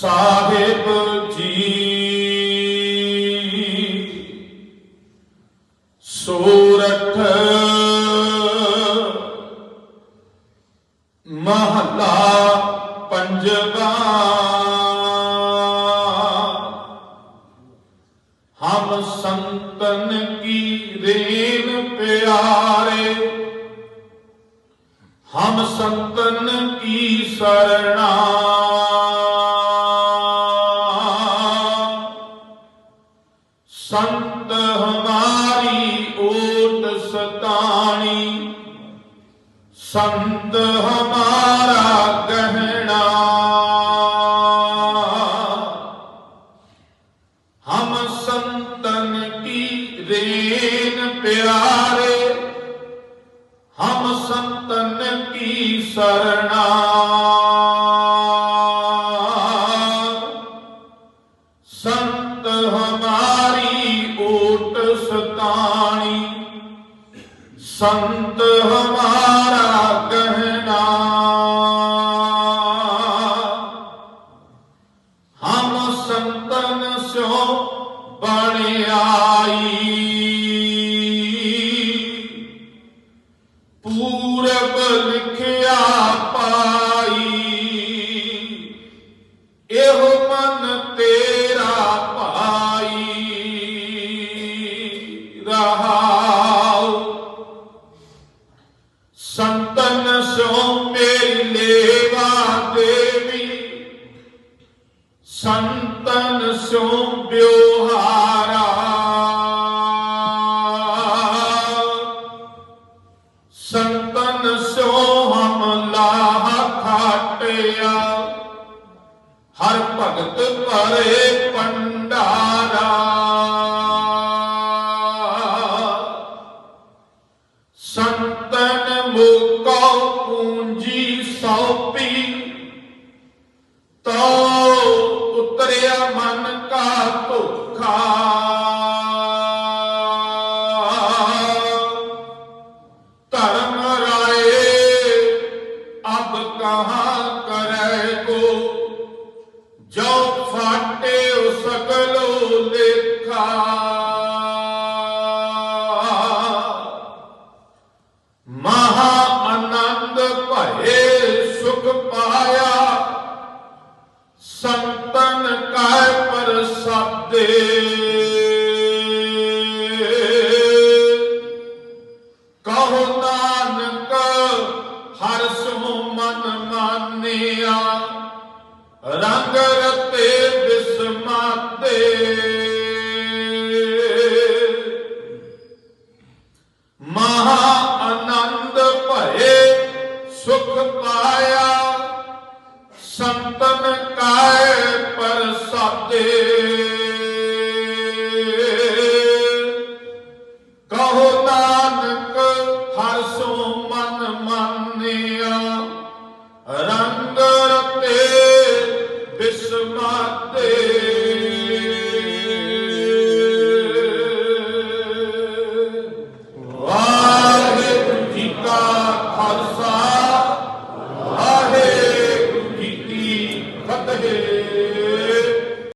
ਸਾਹਿਬ ਜੀ। ਸੂਰਠ ਮਹਤਾ ਪੰਜਵਾ। ਹਮ ਸੰਤਨ ਕੀ ਰੇਨ ਪਿਆਰੇ। ਹਮ ਸੰਤਨ ਕੀ ਸਰਣਾ। ਸੰਤ ਹਮਾਰੀ ਓਟ ਸਤਾਣੀ। ਸੰਤ ਹਮਾਰਾ ਗਹਿਣਾ। ਹਮ ਸੰਤਨ ਕੀ ਰੇਨ ਪਿਆਰੇ। ਹਮ ਸੰਤਨ ਕੀ ਸਰਣਾ। ਸਤਾਣੀ ਸੰਤ ਹਮਾਰਾ ਗਹਿਣਾ ਰਹਾਉ। ਸੰਤਨ ਸੋ ਮੇਰੀ ਲੇਵਾ ਦੇਵੀ। ਸੰਤਨ ਸੋ ਬਿਵਹਾਰਾ ਸੰਤਨ ਸੋ ਹਮ ਲਾਹ ਖਾਟਿਆ। ਹਰ ਭਗਤ ਭਰੇ ਪੰਡਾਰਾ ਸੌਪੀ। ਤੋ ਉਤਰਿਆ ਮਨ ਕਾ ਧੋਖਾ। ਧਰਮ ਰਾਏ, ਅਬ ਕਹਾਂ ਕਰੈ ਕੋ? ਜੋ ਫਾਟੇ ਸਗਲੋ ਲੇਖਾ। ਦੇ। ਕਹੋ ਨਾਨਕ ਮਨ ਮਾਨਿਆ, ਰੰਗ ਰਤੇ ਮਹਾ ਆਨੰਦ ਭਏ ਸੁਖ ਪਾਇਆ, ਸੰਤਨ ਕਾਇ ਪਰਸਾਦੇ